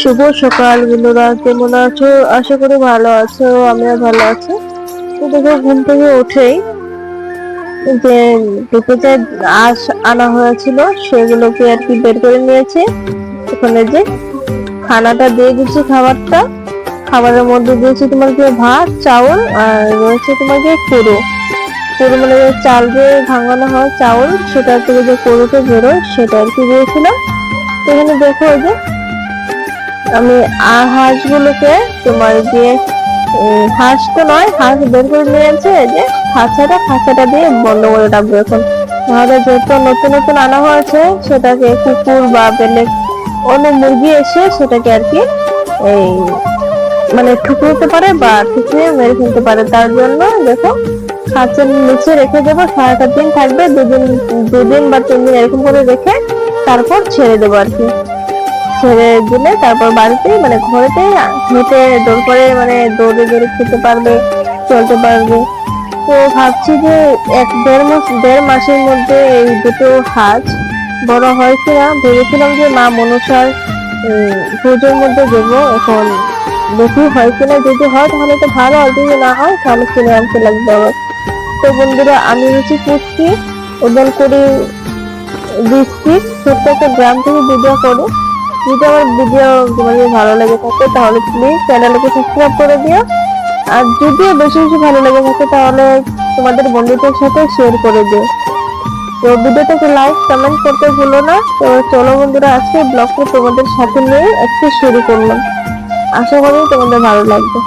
শুভ সকাল, বন্ধুরা। কেমন আছো? আশা করি ভালো আছো, আমিও ভালো আছি। তো দেখো, ঘুম থেকে উঠেই যে দুটো যে আঁশ আনা হয়েছিল, সেগুলোকে আর কি বের করে নিয়েছে। ওখানে যে খানাটা দিয়ে দিচ্ছি খাবারটা। খাবারের মধ্যে দিয়েছি তোমার কি ভাত, চাউল, আর রয়েছে তোমার কি কুড়ো। কুড়ো মানে চাল দিয়ে ভাঙানো হয়, চাউল, সেটা থেকে যে কুড়োটা বেরোয়, সেটা আর কি দিয়েছিলাম। এখানে দেখো যে আমি হাঁসগুলোকে তোমার যে হাঁস তো নয়, হাঁস বের করে নিয়েছে যে খাঁচাটা খাঁচাটা দিয়ে বন্ধ করে রাখব এখন। তাহলে যেহেতু নতুন নতুন আনা হয়েছে, সেটাকে কুকুর বা বেলেগ অন্য মুরগি এসে সেটাকে আর কি এই মানে ঠুকরোতে পারে বা ঠুকরিয়ে মেরে ফেলতে পারে। তার জন্য দেখো খাঁচার নিচে রেখে দেবো, সারাটা দিন থাকবে, দুদিন দুদিন বা তিন দিন এরকম করে রেখে তারপর ছেড়ে দেবো আর কি। ছেড়ে দিলে তারপর বাড়িতে মানে ঘরেতে হেঁটে দৌড় করে মানে দৌড়ে দৌড়ে খেতে পারবে, চলতে পারবে। তো ভাবছি যে এক দেড় মাস, দেড় মাসের মধ্যে এই দুটো হাঁস বড় হয় কিনা, ভেবেছিলাম যে মা মনসার পুজোর মধ্যে দেবো, এখন দেখি হয় কিনা, যদি হয় তাহলে তো ভালো, আর যদি না হয় তাহলে কিনে আনতে লাগবে আবার। তো বন্ধুরা, আমি হচ্ছে পুষছি ওদের করে বিস্কিট ছোট্ট একটা গ্রাম থেকে ভিডিও করে। যদি আমার ভিডিও তোমাদের ভালো লেগে থাকে, তাহলে প্লিজ চ্যানেলকে সাবস্ক্রাইব করে দিও। আর যদি বেশি বেশি ভালো লেগে থাকে, তাহলে তোমাদের বন্ধুদের সাথে শেয়ার করে দিও। তো ভিডিওটাকে লাইক কমেন্ট করতে ভুলো না। তো চলো বন্ধুরা আজকে ব্লগটা তোমাদের সাথে নিয়ে একটু শুরু করলাম। আশা করি তোমাদের ভালো লাগবে।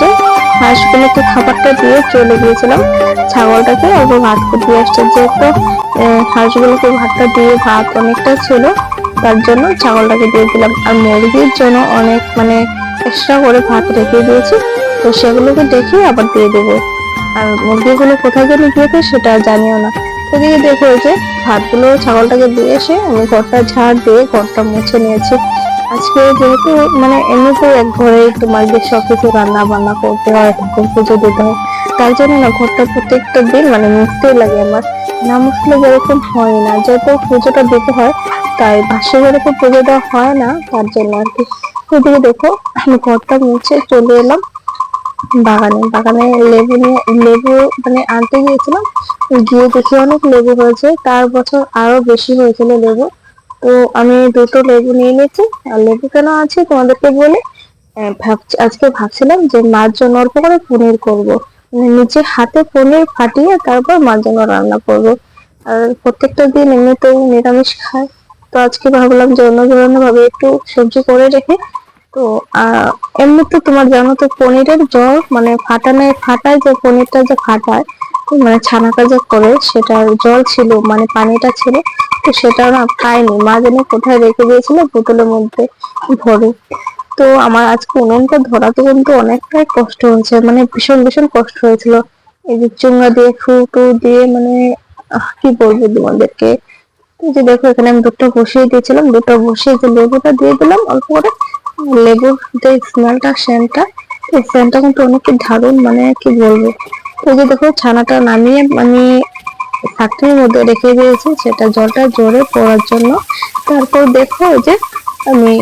যে হাঁসগুলোকে খাবারটা দিয়ে চলে গিয়েছিলাম ছাগলটাকে অল্প ভাত দিয়ে আসছে। যেহেতু হাঁসগুলোকে ভাতটা দিয়ে ভাত অনেকটা ছিল, তার জন্য ছাগলটাকে দিয়ে দিলাম। আর মুরগির জন্য অনেক মানে এক্সট্রা করে ভাত রেখে দিয়েছি। তো সেগুলোকে দেখে আবার দিয়ে দেবো। আর মুরগিগুলো কোথায় গেলে গিয়েছে সেটা জানিও না। এদিকে দেখো যে, ভাতগুলো ছাগলটাকে দিয়ে এসে আমি ঘরটা ঝাড় দিয়ে ঘরটা মুছে নিয়েছি। আজকে যেহেতু মানে এমনিতে এক ঘরে তোমার যে সব কিছু রান্না বান্না করতে হয়, ঠাকুর পুজো দিতে হয়, তার জন্য না ঘরটা প্রত্যেকটা দিন মানে মুছতেই লাগে আমার। না মুছলে যেরকম হয় না যেহেতু পুজোটা দিতে হয়, তাই বাসে যেরকম পুজো দেওয়া হয় না, তার জন্য আর কি। এদিকে দেখো, আমি ঘরটা মুছে চলে এলাম। বাগানে বাগানে লেবু নিয়ে, লেবু মানে আনতে গিয়েছিলাম, গিয়ে দেখি অনেক লেবু হয়েছে, তার বছর আরও বেশি হয়েছিল লেবু। তো আমি দুটো লেবু নিয়ে নিয়েছি। আর লেবু কেন আছে তোমাদেরকে বলে? আজকে ভাবছিলাম যে মার জন্য অল্প করে পনির করব। মানে নিজে হাতে পনির ফাটিয়ে তারপর মার জন্য রান্না করব। আর প্রত্যেকটা দিন এমনিতেও নিরামিষ খায় তো আজকে ভাবলাম যে অন্য ধরনের ভাবে একটু সবজি করে রেখে, তো এমনি তো তোমার জানো তো পনিরের জল মানে ফাটানো ফাটায় যে পনিরটা যে ফাটায় মানে ছানাটা যে করে, সেটার জল ছিল মানে পানিটা ছিল তো সেটা না পাইনি। মা যেন কোথায় রেখে দিয়েছিল বোতলের মধ্যে ভরে। তো আমার আজকে উনুনটা ধরাতে কিন্তু অনেকটাই কষ্ট হয়েছে মানে ভীষণ ভীষণ কষ্ট হয়েছিল। এই যে চুঙ্গা দিয়ে ফু টু দিয়ে মানে কি বলব তোমাদেরকে? যে দেখো, এখানে আমি দুটো বসিয়ে দিয়েছিলাম। দুটো বসিয়ে যে লেবুটা দিয়ে দিলাম, অল্প করে লেবুর যে স্মেলটা সেন্টটা এই সেন্টটা কিন্তু অনেক দারুণ মানে কি বলব? এই যে দেখো, ছানাটা নামিয়ে আমি ফাঁকটির মধ্যে রেখে দিয়েছি, সেটা জলটা জোরে পড়ার জন্য। তারপর দেখো যে আমি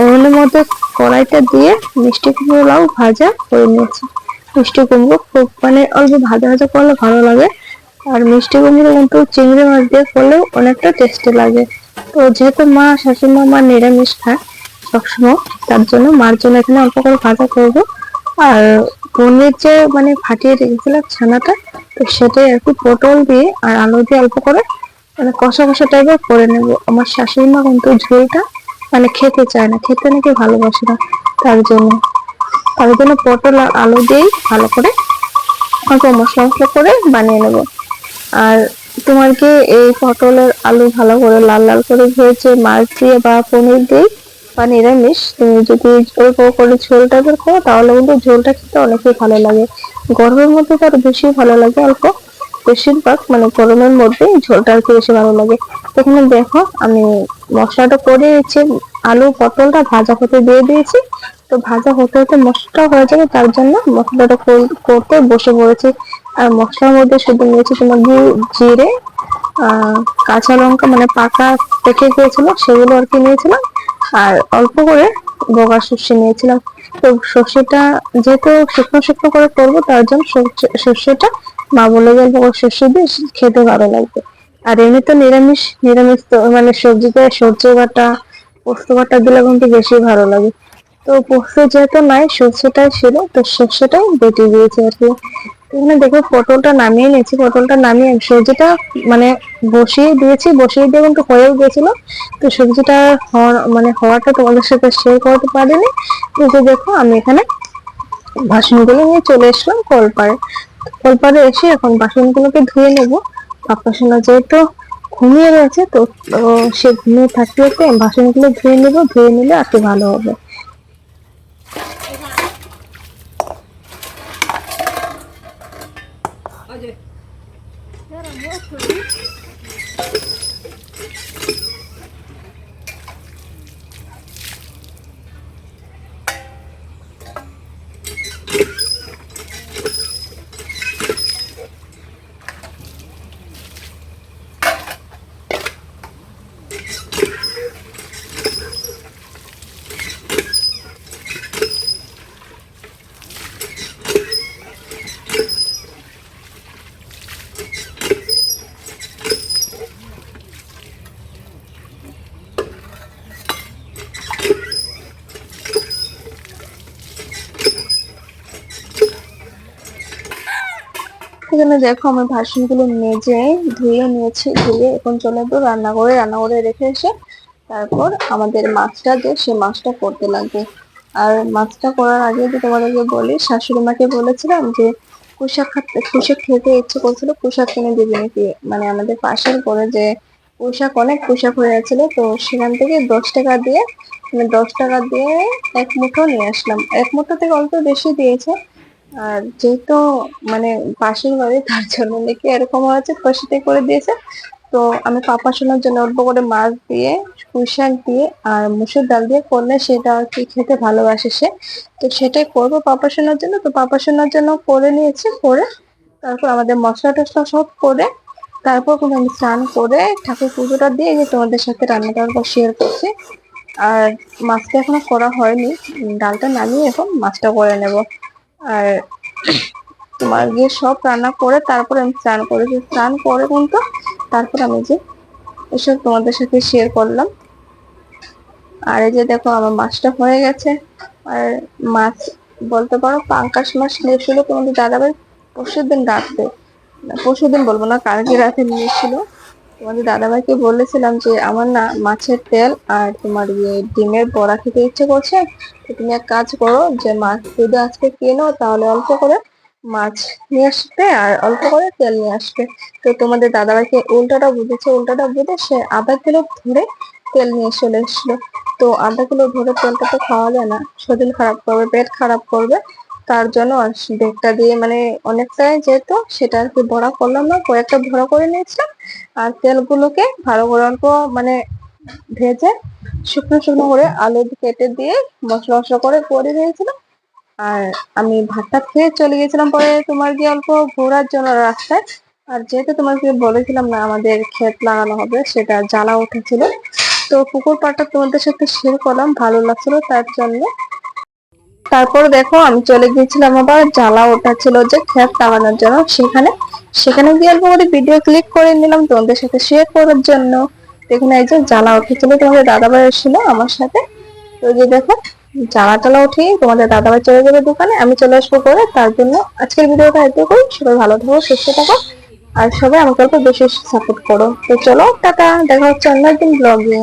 ওভেনের মধ্যে কড়াইটা দিয়ে মিষ্টি কুমড়োলাও ভাজা করে নিয়েছি। মিষ্টি কুমড়ো খুব মানে অল্প ভাজা ভাজা করলে ভালো লাগে। আর মিষ্টি কুমড়ো কিন্তু চিংড়ি মাছ দিয়ে করলেও অনেকটা টেস্টি লাগে। তো যেহেতু মা শাশুড়ি মা নিরামিষ খায় সবসময়, তার জন্য মার জন্য এখানে অল্প করে ভাজা করব। আর পনির যে মানে ফাটিয়ে রেখেছিলাম ছানাটা তো সেটাই কি পটল দিয়ে আর আলু দিয়ে অল্প করে মানে কষা কষা টাইপের করে নেব। আমার শাশুড়ি মা কিন্তু ঝোলটা মানে খেতে চায় না, খেতে নাকি ভালোবাসে না তার জন্য। তার জন্য পটল আর আলু দিয়েই ভালো করে অল্প মশলা মশলা করে বানিয়ে নেব। আর তোমার কি এই পটলের আলু ভালো করে লাল লাল করে ভেজে, মাছ দিয়ে বা পনির দিয়ে বা নিরামিষ, তুমি যদি অল্প করে ঝোল টাইপের খাও তাহলে কিন্তু ঝোলটা খেতে অনেকই ভালো লাগে। গরমের মধ্যে তো আরও বেশি ভালো লাগে অল্প। বেশিরভাগ মানে গরমের মধ্যে ঝোলটা আর কি বেশি ভালো লাগে। এখানে দেখো, আমি মশলাটা করে দিয়েছি, আলু পটলটা ভাজা হতে দিয়ে দিয়েছি। তো ভাজা হতে হতে মশলাটা হয়ে যাবে, তার জন্য মশলাটা করতে বসে পড়েছি। আর মশলার মধ্যে শুধু নিয়েছি তোমার জিরে কাঁচা লঙ্কা মানে পাকা পেকে গিয়েছিল, সেগুলো আর কি নিয়েছিলাম। আর অল্প করে বগা সর্ষে নিয়েছিলাম তো সর্ষেটা যেহেতু শুকনো শুকনো করে করব, তার জন্য সর্ষেটা মা বলে গেল সর্ষে দিয়ে খেতে ভালো লাগবে। আর এমনি তো নিরামিষ নিরামিষ তো মানে সবজিতে সর্ষে বাটা, পোস্ত বাটা দিলে কিন্তু বেশি ভালো লাগে। তো পোস্ত যেহেতু নাই, সর্ষেটাই ছিল, তো সর্ষেটাই বেটে দিয়েছি আর কি। এখানে দেখো পটলটা নামিয়ে নিয়েছি, পটলটা নামিয়ে সবজিটা মানে বসিয়ে দিয়েছি, বসিয়ে দিয়ে কিন্তু হয়েও গেছিল তো সবজিটা মানে হওয়াটা তোমাদের সাথে শেয়ার করতে পারিনি। কিন্তু দেখো, আমি এখানে বাসনগুলো নিয়ে চলে এসলাম কলপাড়ে কলপাড়ে এসে এখন বাসনগুলোকে ধুয়ে নেব। পাপ্পাসোনা যেহেতু ঘুমিয়ে রয়েছে, তো সে ঘুমিয়ে থাকতে থাকতে বাসনগুলো ধুয়ে নেব, ধুয়ে নিলে আর ভালো হবে। খুলি এখানে দেখো আমি ভাসনগুলো মেজে ধুয়ে নিয়েছি, ধুয়ে এখন চলে যাব রান্না করে রান্না করে রেখে এসে তারপর আমাদের মাছটা যে সে মাছটা করতে লাগবে। আর মাছটা করার আগে যদি তোমাদেরকে বলি, শাশুড়ি মাকে বলেছিলাম যে পুঁশাক পুঁশাক খেতে ইচ্ছে করছিল, পুঁশাক কিনে দিবি নাকি? মানে আমাদের পাশের করে যে পুঁশাক, অনেক পুঁশাক হয়ে গেছিল, তো সেখান থেকে দশ টাকা দিয়ে মানে দশ টাকা দিয়ে এক মুঠো নিয়ে আসলাম। এক মুঠো থেকে অল্প বেশি দিয়েছে আর যেহেতু মানে পাশের বাড়ি, তার জন্য নাকি এরকম হয়েছে খুশিতে করে দিয়েছে। তো আমি পাপা শোনার জন্য অল্প করে মাছ দিয়ে, পুঁই শাক দিয়ে আর মুসুর ডাল দিয়ে করলে সেটা আর কি খেতে ভালোবাসে সে। তো সেটাই করব পাপা শোনার জন্য। তো পাপা শোনার জন্য করে নিয়েছি, করে তারপর আমাদের মশলা টসলা সব করে তারপর কোনো আমি স্নান করে ঠাকুর পুজোটা দিয়ে যে তোমাদের সাথে রান্নাটা শেয়ার করছি। আর মাছটা এখনও করা হয়নি। ডালটা নামিয়ে এখন মাছটা করে নেব। আর তোমার গিয়ে সব রান্না করে তারপর আমি স্নান করেছি স্নান করে কিন্তু তারপর আমি যে এসব তোমাদের সাথে শেয়ার করলাম। আর এই যে দেখো আমার মাছটা হয়ে গেছে। আর মাছ বলতে পারো পাঙ্কাশ মাছ নিয়েছিল তোমাদের দাদাভাই পরশুর দিন রাখতে পরশু দিন বলব না, কালকে রাতে নিয়েছিল তোমাদের দাদাভাইকে বলেছিলাম যে, আমার না মাছের তেল আর তোমার ইয়ে ডিমের বড়া খেতে ইচ্ছে করছে। তো তুমি এক কাজ করো যে, মাছ যদি আজকে কেনো তাহলে অল্প করে মাছ নিয়ে আসবে আর অল্প করে তেল নিয়ে আসবে। তো তোমাদের দাদাভাইকে উল্টাটা বুঝেছে, উল্টাটা বুঝে সে আধা কিলো ধরে তেল নিয়ে চলে এসেছিল। তো আধা কিলো ধরে তেলটা তো খাওয়া যায় না। শরীর খারাপ করবে, পেট খারাপ করবে। তার জন্য ডেকটা দিয়ে মানে অনেকটাই যেত, সেটা আর কি ভরা করলাম না, কয়েকটা ভরা করে নিয়েছিলাম আর তেলগুলোকে ভালো করে অল্প মানে ভেজে শুকনো শুকনো করে আলু কেটে দিয়ে মশলা মশলা করে করে দিয়েছিলাম আর আমি ভাতটা খেয়ে চলে গেছিলাম পরে তোমার গিয়ে অল্প ঘোরার জন্য রাস্তায়। আর যেহেতু তোমাকে বলেছিলাম না আমাদের ক্ষেত লাগানো হবে, সেটা জ্বালা উঠেছিল। তো পুকুর পাড়টা তোমাদের সাথে শেয়ার করলাম, ভালো লাগছিল তার জন্য। তারপর দেখো আমি চলে গিয়েছিলাম আবার, জ্বালা ওঠা ছিল যে ক্ষেত লাগানোর জন্য। সেখানে সেখানে গিয়ে অল্প করে ভিডিও ক্লিক করে নিলাম তোমাদের সাথে শেয়ার করার জন্য। এখানে এই যে জ্বালা উঠেছিল, তোমাদের দাদাভাই এসেছিল আমার সাথে। তো যে দেখো, জ্বালা টালা উঠিয়ে তোমাদের দাদাভাই চলে যাবে দোকানে, আমি চলে আসব করে তার জন্য আজকের ভিডিওটা এত করি সবাই ভালো থাকো, সুস্থ থাকো। আর সবাই আমাকে অল্প বেশি সাপোর্ট করো। তো চলো, টাটা। দেখা হচ্ছে অন্য একদিন ব্লগে